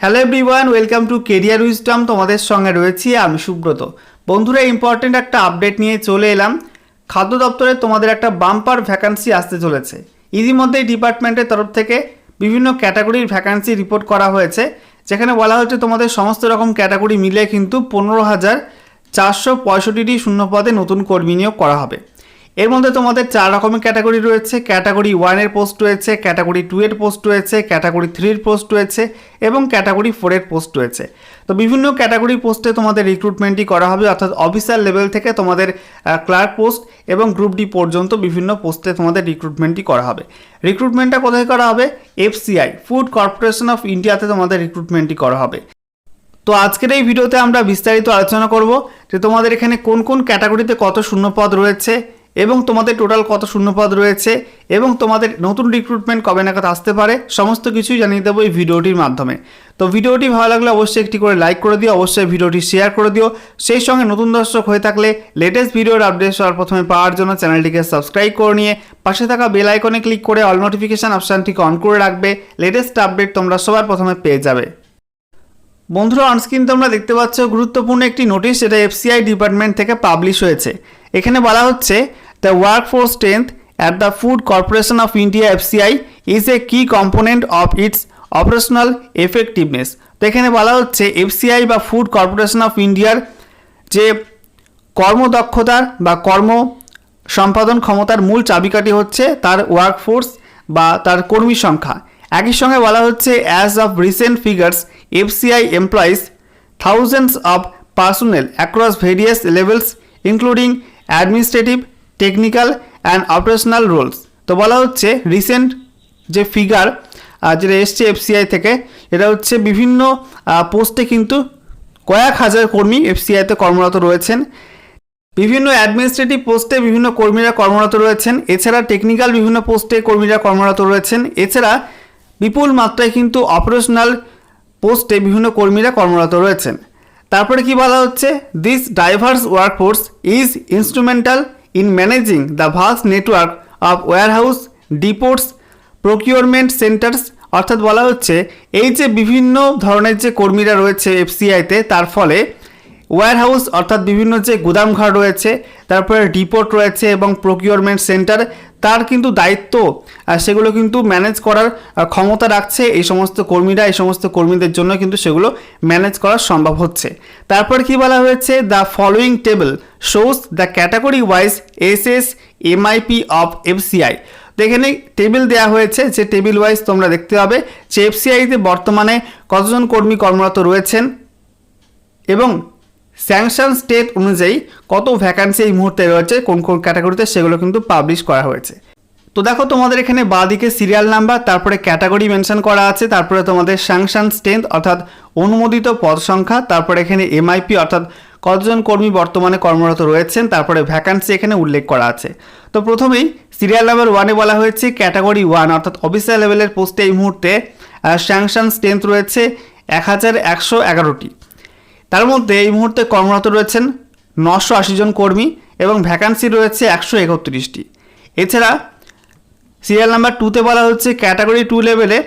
Hello everyone welcome to career wisdom তোমাদের সঙ্গে রয়েছি আমি সুব্রত। বন্ধুরা ইম্পর্টেন্ট একটা আপডেট নিয়ে চলে এলাম। খাদ্য দপ্তরে তোমাদের একটা বাম্পার ভ্যাকান্সি আসতে চলেছে। ইতিমধ্যেই ডিপার্টমেন্টের তরফ থেকে বিভিন্ন ক্যাটাগরির ভ্যাকান্সি রিপোর্ট করা হয়েছে, যেখানে বলা হচ্ছে তোমাদের সমস্ত রকম ক্যাটাগরি মিলে কিন্তু পনেরো হাজার চারশো পঁয়ষট্টিটি শূন্য পদে নতুন কর্মী নিয়োগ করা হবে। এর মধ্যে তোমাদের চার রকমের ক্যাটাগরি রয়েছে। ক্যাটাগরি ওয়ানের পোস্ট রয়েছে ক্যাটাগরি টু এর পোস্ট রয়েছে ক্যাটাগরি থ্রির পোস্ট রয়েছে এবং ক্যাটাগরি ফোরের পোস্ট রয়েছে। তো বিভিন্ন ক্যাটাগরি পোস্টে তোমাদের রিক্রুটমেন্টই করা হবে, অর্থাৎ অফিসার লেভেল থেকে তোমাদের ক্লার্ক পোস্ট এবং গ্রুপ ডি পর্যন্ত বিভিন্ন পোস্টে তোমাদের রিক্রুটমেন্টই করা হবে। রিক্রুটমেন্টটা কোথায় করা হবে? এফসিআই ফুড কর্পোরেশন অফ ইন্ডিয়াতে তোমাদের রিক্রুটমেন্টই করা হবে। তো আজকের এই ভিডিওতে আমরা বিস্তারিত আলোচনা করব যে তোমাদের এখানে কোন কোন ক্যাটাগরিতে কত শূন্যপদ রয়েছে এবং তোমাদের টোটাল কত শূন্যপদ রয়েছে এবং তোমাদের নতুন রিক্রুটমেন্ট কবে নাগাদ আসতে পারে, সমস্ত কিছুই জানিয়ে দেবো এই ভিডিওটির মাধ্যমে। তো ভিডিওটি ভালো লাগলে অবশ্যই একটি করে লাইক করে দিও, অবশ্যই ভিডিওটি শেয়ার করে দিও। সেই সঙ্গে নতুন দর্শক হয়ে থাকলে লেটেস্ট ভিডিওর আপডেট সবার প্রথমে পাওয়ার জন্য চ্যানেলটিকে সাবস্ক্রাইব করে নিয়ে পাশে থাকা বেল আইকনে ক্লিক করে অল নোটিফিকেশান অপশানটিকে অন করে রাখবে লেটেস্ট আপডেট তোমরা সবার প্রথমে পেয়ে যাবে। বন্ধুরা অনস্ক্রিন তোমরা দেখতে পাচ্ছ, গুরুত্বপূর্ণ একটি নোটিশ যেটা এফসিআই ডিপার্টমেন্ট থেকে পাবলিশ হয়েছে। এখানে বলা হচ্ছে work force strength at the food corporation of India FCI is a key component of its operational effectiveness তো এখানে বলা হচ্ছে এফসিআই বা ফুড কর্পোরেশন অফ ইন্ডিয়ার যে কর্মদক্ষতার বা কর্ম সম্পাদন ক্ষমতার মূল চাবিকাঠি হচ্ছে তার ওয়ার্কফোর্স বা তার কর্মী সংখ্যা। একই সঙ্গে বলা হচ্ছে as of recent figures FCI employees thousands of personnel across various levels including administrative technical and operational roles তো বলা হচ্ছে রিসেন্ট যে ফিগার যেটা এসছে এফসিআই থেকে, এটা হচ্ছে বিভিন্ন পোস্টে কিন্তু কয়েক হাজার কর্মী এফসিআইতে কর্মরত রয়েছেন। বিভিন্ন অ্যাডমিনিস্ট্রেটিভ পোস্টে বিভিন্ন কর্মীরা কর্মরত রয়েছেন। এছাড়া টেকনিক্যাল বিভিন্ন পোস্টে কর্মীরা কর্মরত রয়েছেন। এছাড়া বিপুল মাত্রায় কিন্তু অপারেশনাল পোস্টে বিভিন্ন কর্মীরা কর্মরত রয়েছেন। তারপরে কি বলা হচ্ছে? This diverse workforce is instrumental in managing the vast network of warehouse, depots, procurement centers অর্থাৎ বলা হচ্ছে এই যে বিভিন্ন ধরনের যে কর্মীরা রয়েছে এফসিআইতে তার ফলে ওয়্যারহাউস অর্থাৎ বিভিন্ন যে গুদামঘর রয়েছে তারপরে ডিপোর্ট রয়েছে এবং প্রকিউরমেন্ট সেন্টার তার কিন্তু দায়িত্ব সেগুলো কিন্তু ম্যানেজ করার ক্ষমতা রাখছে। এই সমস্ত কর্মীরা, এই সমস্ত কর্মীদের জন্য কিন্তু সেগুলো ম্যানেজ করা সম্ভব হচ্ছে। তারপর কি বলা হয়েছে? The following table shows the category wise S S MIP of FCI তো এখানে টেবিল দেওয়া হয়েছে, যে টেবিল ওয়াইজ তোমরা দেখতে পাবে যে এফসিআইতে বর্তমানে কতজন কর্মী কর্মরত রয়েছেন এবং স্যাংশন স্টেট অনুযায়ী কত ভ্যাকান্সি এই মুহূর্তে রয়েছে, কোন কোন ক্যাটাগরিতে সেগুলো কিন্তু পাবলিশ করা হয়েছে। তো দেখো তোমাদের এখানে বাঁদিকে সিরিয়াল নাম্বার তারপরে ক্যাটাগরি মেনশন করা আছে, তারপরে তোমাদের স্যাংশন স্ট্রেংথ অর্থাৎ অনুমোদিত পদ সংখ্যা, তারপরে এখানে এমআইপি অর্থাৎ কতজন কর্মী বর্তমানে কর্মরত রয়েছেন, তারপরে ভ্যাকান্সি এখানে উল্লেখ করা আছে। তো প্রথমেই সিরিয়াল নাম্বার ওয়ানে বলা হয়েছে ক্যাটাগরি ওয়ান অর্থাৎ অফিসার লেভেলের পোস্টে এই মুহূর্তে স্যাংশন স্ট্রেংথ রয়েছে এক হাজার একশো এগারোটি। তার মধ্যে এই মুহূর্তে কর্মরত রয়েছেন নশো আশি জন কর্মী এবং ভ্যাকান্সি রয়েছে একশো একত্রিশটি। এছাড়া সিরিয়াল নাম্বার টুতে বলা হচ্ছে ক্যাটাগরি টু লেভেলে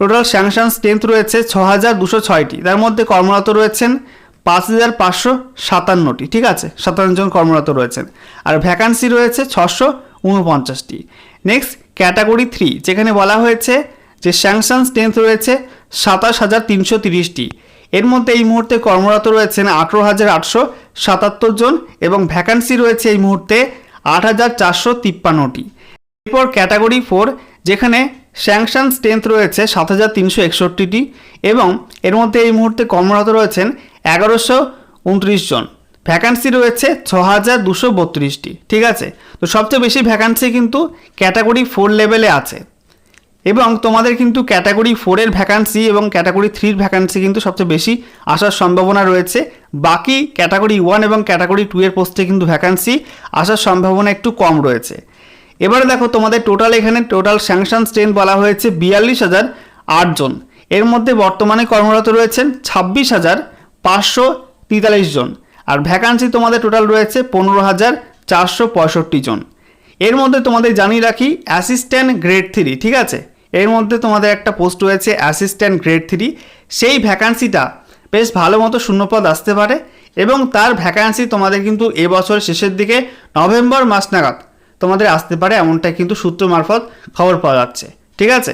টোটাল স্যাংশন স্ট্রেংথ রয়েছে ছ হাজার দুশো ছয়টি। তার মধ্যে কর্মরত রয়েছেন পাঁচ হাজার পাঁচশো সাতান্নটি, ঠিক আছে? সাতান্ন জন কর্মরত রয়েছেন। আর ভ্যাকান্সি রয়েছে ছশো উনপঞ্চাশটি। নেক্সট, ক্যাটাগরি থ্রি, যেখানে বলা হয়েছে যে স্যাংশন স্ট্রেংথ রয়েছে সাতাশ হাজার তিনশো তিরিশটি। এর মধ্যে এই মুহূর্তে কর্মরত রয়েছেন আঠেরো হাজার আটশো সাতাত্তর জন এবং ভ্যাকান্সি রয়েছে এই মুহূর্তে আট হাজার চারশো তিপ্পান্নটি। এরপর ক্যাটাগরি ফোর যেখানে স্যাংশন স্ট্রেংথ রয়েছে সাত হাজার তিনশো একষট্টিটি এবং এর মধ্যে এই মুহূর্তে কর্মরত রয়েছেন এগারোশো উনত্রিশ জন। ভ্যাকান্সি রয়েছে ছ হাজার দুশো বত্রিশটি। ঠিক আছে? তো সবচেয়ে বেশি ভ্যাকান্সি কিন্তু ক্যাটাগরি ফোর লেভেলে আছে। এবং তোমাদের কিন্তু ক্যাটাগরি ফোরের ভ্যাকান্সি এবং ক্যাটাগরি থ্রির ভ্যাকান্সি কিন্তু সবচেয়ে বেশি আসার সম্ভাবনা রয়েছে। বাকি ক্যাটাগরি ওয়ান এবং ক্যাটাগরি টু এর পোস্টে কিন্তু ভ্যাকান্সি আসার সম্ভাবনা একটু কম রয়েছে। এবারে দেখো তোমাদের টোটাল এখানে টোটাল স্যাংশন স্ট্রেন বলা হয়েছে বিয়াল্লিশ হাজার আটজন এর মধ্যে বর্তমানে কর্মরত রয়েছেন ছাব্বিশ হাজার পাঁচশো তেতাল্লিশ জন। আর ভ্যাকান্সি তোমাদের টোটাল রয়েছে পনেরো হাজার চারশো পঁয়ষট্টি জন। এর মধ্যে তোমাদের জানিয়ে রাখি অ্যাসিস্ট্যান্ট গ্রেড থ্রি ঠিক আছে? এর মধ্যে তোমাদের একটা পোস্ট রয়েছে অ্যাসিস্ট্যান্ট গ্রেড থ্রি সেই ভ্যাকান্সিটা বেশ ভালো মতো শূন্যপদ আসতে পারে এবং তার ভ্যাকান্সি তোমাদের কিন্তু এবছর শেষের দিকে নভেম্বর মাস নাগাদ তোমাদের আসতে পারে, এমনটাই কিন্তু সূত্র মারফত খবর পাওয়া যাচ্ছে, ঠিক আছে?